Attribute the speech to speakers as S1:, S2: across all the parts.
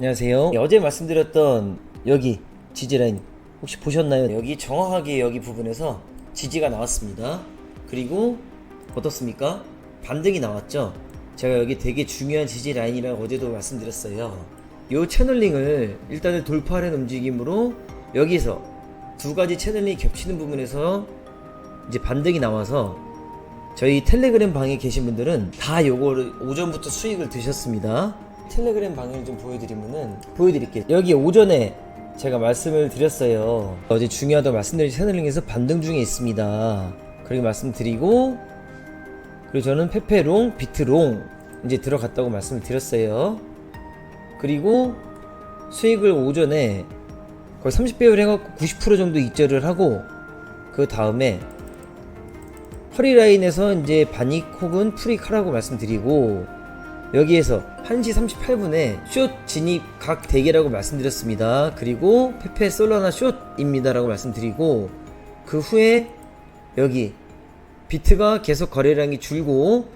S1: 안녕하세요. 어제 말씀드렸던 여기 지지 라인 혹시 보셨나요? 여기 정확하게 여기 부분에서 지지가 나왔습니다. 그리고 어떻습니까? 반등이 나왔죠. 제가 여기 되게 중요한 지지 라인이라고 어제도 말씀드렸어요. 이 채널링을 일단은 돌파하는 움직임으로 여기서 두 가지 채널링이 겹치는 부분에서 이제 반등이 나와서 저희 텔레그램 방에 계신 분들은 다 요거를 오전부터 수익을 드셨습니다. 텔레그램 방을 좀 보여드리면은 보여드릴게요. 여기 오전에 제가 말씀을 드렸어요. 어제 중요하다고 말씀드린 채널링에서 반등 중에 있습니다. 그렇게 말씀드리고 그리고 저는 페페롱, 비트롱 이제 들어갔다고 말씀을 드렸어요. 그리고 수익을 오전에 거의 30배율 해갖고 90% 정도 이절을 하고 그 다음에 허리라인에서 이제 바닉 혹은 프리카라고 말씀드리고 여기에서 1시 38분에 숏 진입 각 대기라고 말씀드렸습니다. 그리고 페페 솔라나 숏입니다. 라고 말씀드리고 그 후에 여기 비트가 계속 거래량이 줄고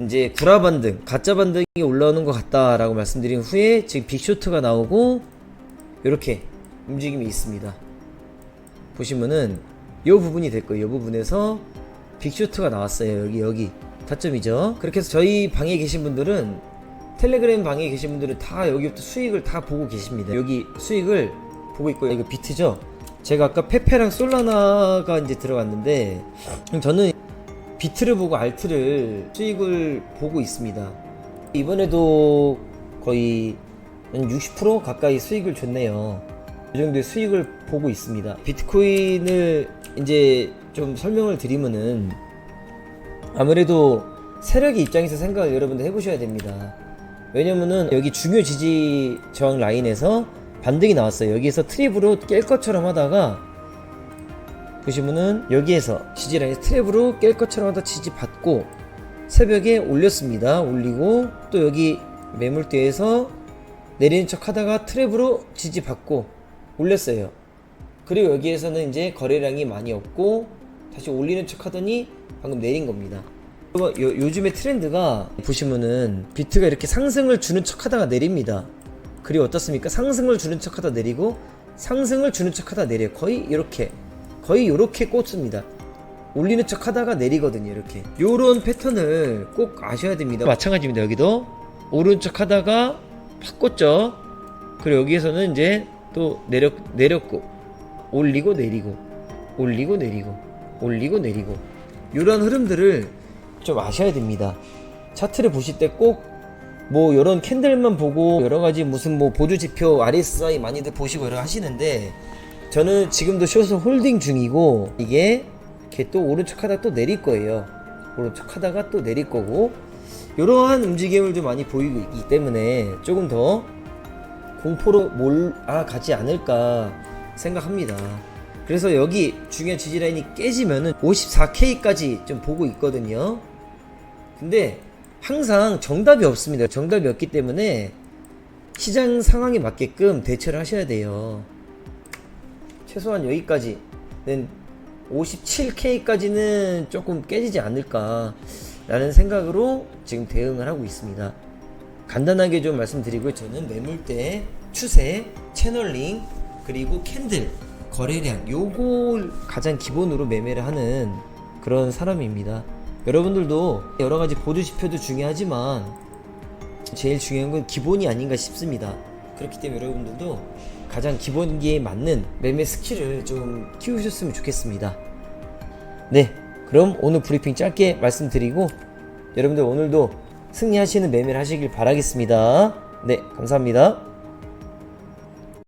S1: 이제 구라 반등, 가짜 반등이 올라오는 것 같다라고 말씀드린 후에 지금 빅쇼트가 나오고 이렇게 움직임이 있습니다. 보시면은 요 부분이 될 거예요. 요 부분에서 빅쇼트가 나왔어요. 여기 여기 타점이죠. 그렇게 해서 저희 방에 계신 분들은 텔레그램 방에 계신 분들은 다 여기부터 수익을 다 보고 계십니다. 여기 수익을 보고 있고요. 이거 비트죠. 제가 아까 페페랑 솔라나가 이제 들어갔는데 저는 비트를 보고 알트를 수익을 보고 있습니다. 이번에도 거의 한60% 가까이 수익을 줬네요. 이 정도의 수익을 보고 있습니다. 비트코인을 이제 좀 설명을 드리면은 아무래도 세력의 입장에서 생각을 여러분들 해보셔야 됩니다. 왜냐면은 여기 중요 지지 저항 라인에서 반등이 나왔어요. 여기에서 트랩으로 깰 것처럼 하다가 보시면은 여기에서 지지 라인 트랩으로 깰 것처럼 하다 지지 받고 새벽에 올렸습니다. 올리고 또 여기 매물대에서 내리는 척 하다가 트랩으로 지지 받고 올렸어요. 그리고 여기에서는 이제 거래량이 많이 없고 다시 올리는 척 하더니 방금 내린 겁니다. 요, 요즘의 트렌드가 보시면은 비트가 이렇게 상승을 주는 척 하다가 내립니다. 그리고 어떻습니까? 상승을 주는 척 하다 내리고 상승을 주는 척 하다 내려요. 거의 이렇게 거의 이렇게 꽂습니다. 올리는 척 하다가 내리거든요. 이렇게 요런 패턴을 꼭 아셔야 됩니다. 마찬가지입니다. 여기도 오른 척 하다가 팍 꽂죠. 그리고 여기에서는 이제 또 내렸 내렸고 올리고 내리고 올리고 내리고 올리고 내리고 이런 흐름들을 좀 아셔야 됩니다. 차트를 보실 때 꼭 뭐 이런 캔들만 보고 여러 가지 무슨 뭐 보조 지표 RSI 많이들 보시고 여러 하시는데 저는 지금도 숏을 홀딩 중이고 이게 이렇게 또 오른쪽 하다 또 내릴 거예요. 오른쪽 하다가 또 내릴 거고 이러한 움직임을 좀 많이 보이고 있기 때문에 조금 더 공포로 몰아가지 않을까 생각합니다. 그래서 여기 중요한 지지라인이 깨지면은 54K까지 좀 보고 있거든요. 근데 항상 정답이 없습니다. 정답이 없기 때문에 시장 상황에 맞게끔 대처를 하셔야 돼요. 최소한 여기까지는 57K까지는 조금 깨지지 않을까 라는 생각으로 지금 대응을 하고 있습니다. 간단하게 좀 말씀드리고요. 저는 매물대, 추세, 채널링, 그리고 캔들, 거래량 요걸 가장 기본으로 매매를 하는 그런 사람입니다. 여러분들도 여러 가지 보조 지표도 중요하지만 제일 중요한 건 기본이 아닌가 싶습니다. 그렇기 때문에 여러분들도 가장 기본기에 맞는 매매 스킬을 좀 키우셨으면 좋겠습니다. 네, 그럼 오늘 브리핑 짧게 말씀드리고 여러분들 오늘도 승리하시는 매매를 하시길 바라겠습니다. 네, 감사합니다.